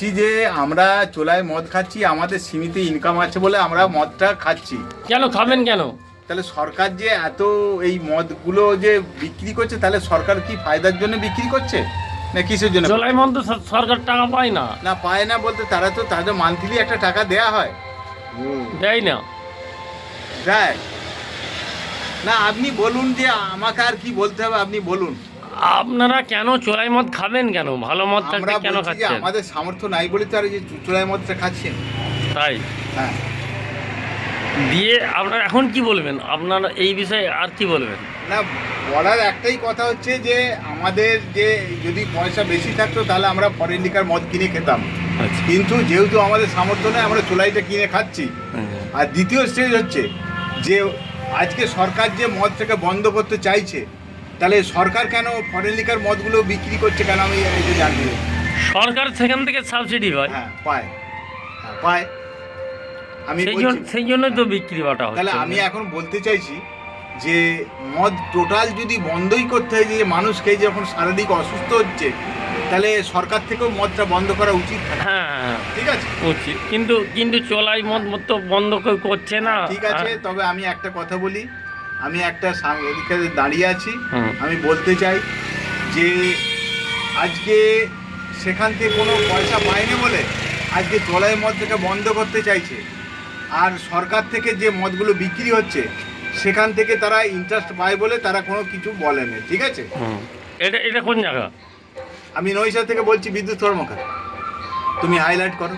বলছি যে আমরা চোলায় মদ খাচ্ছি আমাদের সীমিত ইনকাম আছে বলে আমরা মদটা খাচ্ছি। কেন খাবেন কেন? তাহলে সরকার যে এত এই মদগুলো যে বিক্রি করছে তাহলে সরকার কি ফায়দার জন্য বিক্রি করছে? না কিসের জন্য? জলাই মন তো সরকার টাকা পায় না। না পায় না বলতে তারা তো তাদের মান্থলি একটা টাকা দেয়া হয়। দেয় না। দেয়। না আপনি বলুন যে আমাকে আর কি বলতে হবে আপনি বলুন। আপনারা কেন চোলাই মদ খাবেন কেন? ভালো মদ আমরা কেন খাচ্ছেন? আমাদের সামর্থ্য নাই বলে তো আর এই যে চুলায় মদটা খাচ্ছেন। তাই? হ্যাঁ। দিয়ে আপনারা এখন কি বলবেন? আপনারা এই বিষয়ে আর কি বলবেন? না বলার একটাই কথা হচ্ছে যে আমাদের যে যদি পয়সা বেশি থাকতো তাহলে আমরা ফরেন লিকার মদ কিনে খেতাম। আচ্ছা। কিন্তু যেহেতু আমাদের সামর্থ্য নেই আমরা চোলাইটা কিনে খাচ্ছি। আর দ্বিতীয় স্টেজ হচ্ছে যে আজকে সরকার যে মদটাকে বন্ধ করতে চাইছে তাহলে সরকার কেন ফরেন লিকার মদগুলো বিক্রি করছে কেন? আমি এটা জানি সরকার সেখান থেকে সাবসিডি পায়। হ্যাঁ পায়। হ্যাঁ পায়। আমি সেই জন্য সেই জন্যই তো বিক্রি বাটা তাহলে আমি এখন বলতে চাইছি যে মদ টোটাল যদি বন্ধই করতে হয় যে মানুষকে যখন শারীরিক অসুস্থ হচ্ছে তাহলে সরকার থেকেও মদটা বন্ধ করা উচিত। হ্যাঁ হ্যাঁ ঠিক আছে? উচিত। কিন্তু কিন্তু চোলাই মদ মদ তো বন্ধ করছে না। ঠিক আছে হ্যাঁ। তবে আমি একটা কথা বলি। আমি একটা এদিকে দাঁড়িয়ে আছি। আমি বলতে চাই যে আজকে সেখান থেকে কোনো পয়সা পায়নি বলে আজকে জলের মদটাকে বন্ধ করতে চাইছে। আর সরকার থেকে যে মদগুলো বিক্রি হচ্ছে সেখান থেকে তারা ইন্টারেস্ট পায় বলে তারা কোনো কিছু বলেনি ঠিক আছে? এটা এটা কোন জায়গা? আমি নৈশা থেকে বলছি বিদ্যুৎ কর্মকার। তুমি হাইলাইট করো।